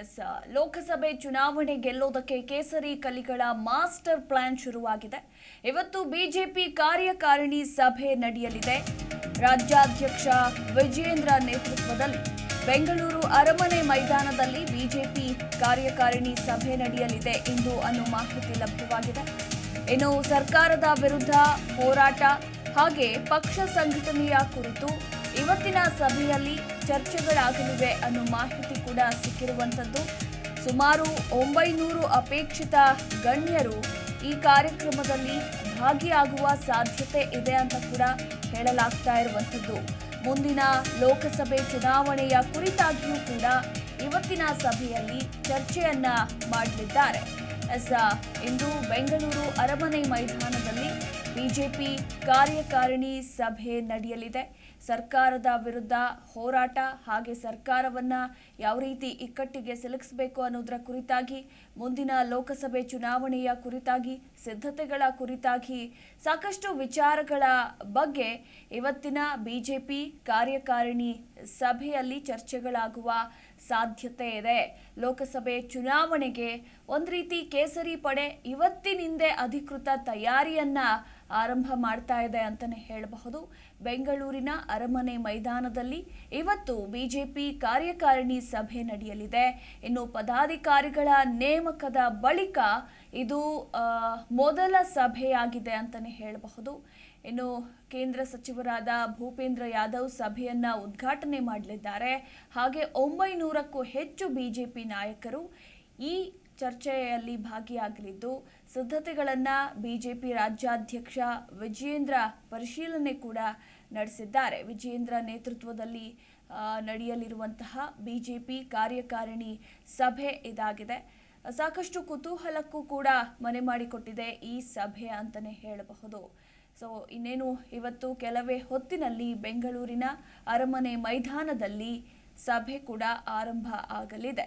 S, ಲೋಕಸಭೆ ಚುನಾವಣೆ ಗೆಲ್ಲೋದಕ್ಕೆ ಕೇಸರಿ ಕಲಿಗಳ master plan ಶುರುವಾಗಿದೆ. ಇವತ್ತು ಬಿಜೆಪಿ ಕಾರ್ಯಕಾರಿಣಿ ಸಭೆ ನಡೆಯಲಿದೆ. ರಾಜ್ಯಾಧ್ಯಕ್ಷ ವಿಜೇಂದ್ರ ನೇತೃತ್ವದಲ್ಲಿ ಬೆಂಗಳೂರು ಅರಮನೆ ಮೈದಾನದಲ್ಲಿ ಬಿಜೆಪಿ ಕಾರ್ಯಕಾರಿಣಿ ಸಭೆ ನಡೆಯಲಿದೆ ಎಂದು ಅನ್ನು ಮಾಹಿತಿ ಲಭ್ಯವಾಗಿದೆ. ಇನ್ನು ಸರ್ಕಾರದ ವಿರುದ್ಧ ಹೋರಾಟ, ಹಾಗೆ ಪಕ್ಷ ಸಂಘಟನೆಯ ಕುರಿತು ಇವತ್ತಿನ ಸಭೆಯಲ್ಲಿ ಚರ್ಚೆಗಳಾಗಲಿವೆ ಅನ್ನೋ ಮಾಹಿತಿ ಕೂಡ ಸಿಕ್ಕಿರುವಂಥದ್ದು. ಸುಮಾರು ಒಂಬೈನೂರು ಅಪೇಕ್ಷಿತ ಗಣ್ಯರು ಈ ಕಾರ್ಯಕ್ರಮದಲ್ಲಿ ಭಾಗಿಯಾಗುವ ಸಾಧ್ಯತೆ ಇದೆ ಅಂತ ಕೂಡ ಹೇಳಲಾಗ್ತಾ ಇರುವಂಥದ್ದು. ಮುಂದಿನ ಲೋಕಸಭೆ ಚುನಾವಣೆಯ ಕುರಿತಾಗಿಯೂ ಕೂಡ ಇವತ್ತಿನ ಸಭೆಯಲ್ಲಿ ಚರ್ಚೆಯನ್ನ ಮಾಡಲಿದ್ದಾರೆ. ಎಸ್ ಇಂದು ಬೆಂಗಳೂರು ಅರಮನೆ ಮೈದಾನದಲ್ಲಿ ಬಿಜೆಪಿ ಕಾರ್ಯಕಾರಿಣಿ ಸಭೆ ನಡೆಯಲಿದೆ. ಸರ್ಕಾರದ ವಿರುದ್ಧ ಹೋರಾಟ ಹಾಗೆ ಸರ್ಕಾರವನ್ನ ಯಾವ ರೀತಿ ಇಕ್ಕಟ್ಟಿಗೆ ಸಿಲುಕಿಸಬೇಕು ಅನ್ನೋದರ ಕುರಿತಾಗಿ, ಮುಂದಿನ ಲೋಕಸಭೆ ಚುನಾವಣೆಯ ಕುರಿತಾಗಿ, ಸಿದ್ಧತೆಗಳ ಕುರಿತಾಗಿ ಸಾಕಷ್ಟು ವಿಚಾರಗಳ ಬಗ್ಗೆ ಇವತ್ತಿನ ಬಿಜೆಪಿ ಕಾರ್ಯಕಾರಿಣಿ ಸಭೆಯಲ್ಲಿ ಚರ್ಚೆಗಳಾಗುವ ಸಾಧ್ಯತೆ ಇದೆ. ಲೋಕಸಭೆ ಚುನಾವಣೆಗೆ ಒಂದು ರೀತಿ ಕೇಸರಿ ಪಡೆ ಇವತ್ತಿನಿಂದೇ ಅಧಿಕೃತ ತಯಾರಿಯನ್ನ ಆರಂಭ ಮಾಡ್ತಾ ಇದೆ ಅಂತಾನೆ ಹೇಳಬಹುದು. ಬೆಂಗಳೂರಿನ ಅರಮನೆ ಮೈದಾನದಲ್ಲಿ ಇವತ್ತು ಬಿಜೆಪಿ ಕಾರ್ಯಕಾರಿಣಿ ಸಭೆ ನಡೆಯಲಿದೆ. ಇನ್ನು ಪದಾಧಿಕಾರಿಗಳ ನೇಮಕದ ಬಳಿಕ ಇದು ಮೊದಲ ಸಭೆಯಾಗಿದೆ ಅಂತಾನೆ ಹೇಳಬಹುದು. ಇನ್ನು ಕೇಂದ್ರ ಸಚಿವರಾದ ಭೂಪೇಂದ್ರ ಯಾದವ್ ಸಭೆಯನ್ನ ಉದ್ಘಾಟನೆ ಮಾಡಲಿದ್ದಾರೆ. ಹಾಗೆ ಒಂಬೈನೂರಕ್ಕೂ ಹೆಚ್ಚು ಬಿಜೆಪಿ ನಾಯಕರು ಈ ಚರ್ಚೆಯಲ್ಲಿ ಭಾಗಿಯಾಗಲಿದ್ದು, ಸಿದ್ಧತೆಗಳನ್ನು ಬಿಜೆಪಿ ರಾಜ್ಯಾಧ್ಯಕ್ಷ ವಿಜಯೇಂದ್ರ ಪರಿಶೀಲನೆ ಕೂಡ ನಡೆಸಿದ್ದಾರೆ. ವಿಜಯೇಂದ್ರ ನೇತೃತ್ವದಲ್ಲಿ ನಡೆಯಲಿರುವಂತಹ ಬಿಜೆಪಿ ಕಾರ್ಯಕಾರಿಣಿ ಸಭೆ ಇದಾಗಿದೆ. ಸಾಕಷ್ಟು ಕುತೂಹಲಕ್ಕೂ ಕೂಡ ಮನೆ ಮಾಡಿಕೊಟ್ಟಿದೆ ಈ ಸಭೆ ಅಂತಲೇ ಹೇಳಬಹುದು. ಸೊ ಇನ್ನೇನು, ಇವತ್ತು ಕೆಲವೇ ಹೊತ್ತಿನಲ್ಲಿ ಬೆಂಗಳೂರಿನ ಅರಮನೆ ಮೈದಾನದಲ್ಲಿ ಸಭೆ ಕೂಡ ಆರಂಭ ಆಗಲಿದೆ.